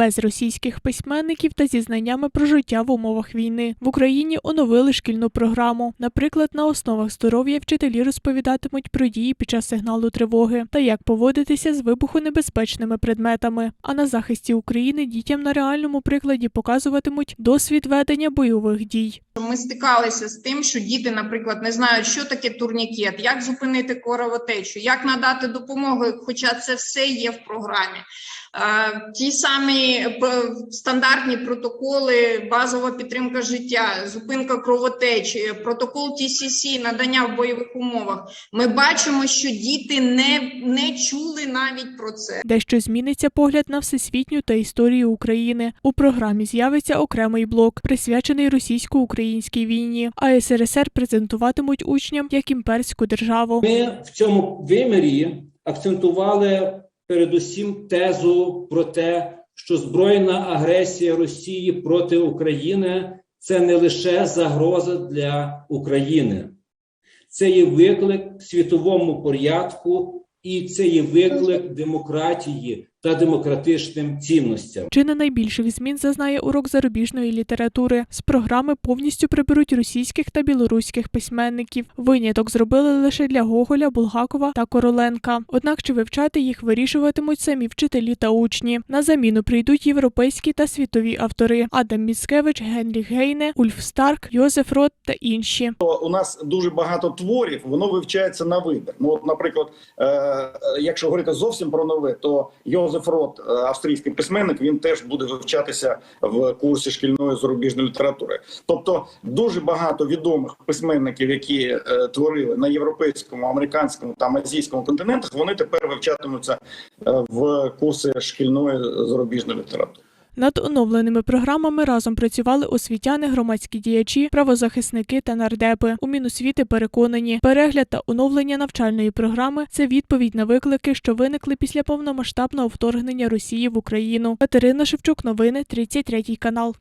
без російських письменників та зі знаннями про життя в умовах війни. В Україні оновили шкільну програму. Наприклад, на основах здоров'я вчителі розповідатимуть про дії під час сигналу тривоги та як поводитися з вибухонебезпечними предметами. А на захисті України дітям на реальному прикладі показуватимуть досвід ведення бойових дій. Ми стикалися з тим, що діти, наприклад, не знають, що таке турнікет, як зупинити кровотечу, як надати допомогу, хоча це все є в програмі. Е, Ті самі е, стандартні протоколи, базова підтримка життя, зупинка кровотечі, протокол TCC, надання в бойових умовах. Ми бачимо, що діти не, не чули навіть про це. Дещо зміниться погляд на всесвітню та історію України. У програмі з'явиться окремий блок, присвячений російсько-українській війні, а СРСР презентуватимуть учням як імперську державу. Ми в цьому вимірі акцентували передусім тезу про те, що збройна агресія Росії проти України це не лише загроза для України, це є виклик світовому порядку, і це є виклик демократії та демократичним цінностям. Чи не найбільших змін зазнає урок зарубіжної літератури? З програми повністю приберуть російських та білоруських письменників. Виняток зробили лише для Гоголя, Булгакова та Короленка. Однак чи вивчати їх вирішуватимуть самі вчителі та учні. На заміну прийдуть європейські та світові автори: Адам Міцкевич, Генріх Гейне, Ульф Старк, Йозеф Рот та інші. у нас дуже багато творів, воно вивчається на вибір. Ну, от, наприклад, е, якщо говорити зовсім про нове, то Йозеф Рот, е, австрійський письменник, він теж буде вивчатися в курсі шкільної зарубіжної літератури. Тобто, дуже багато відомих письменників, які е, творили на європейському, американському та азійському континентах, вони тепер вивчатимуться е, в курси шкільної зарубіжної літератури. Над оновленими програмами разом працювали освітяни, громадські діячі, правозахисники та нардепи. У Міносвіти переконані, перегляд та оновлення навчальної програми це відповідь на виклики, що виникли після повномасштабного вторгнення Росії в Україну. Катерина Шевчук, новини 33 канал.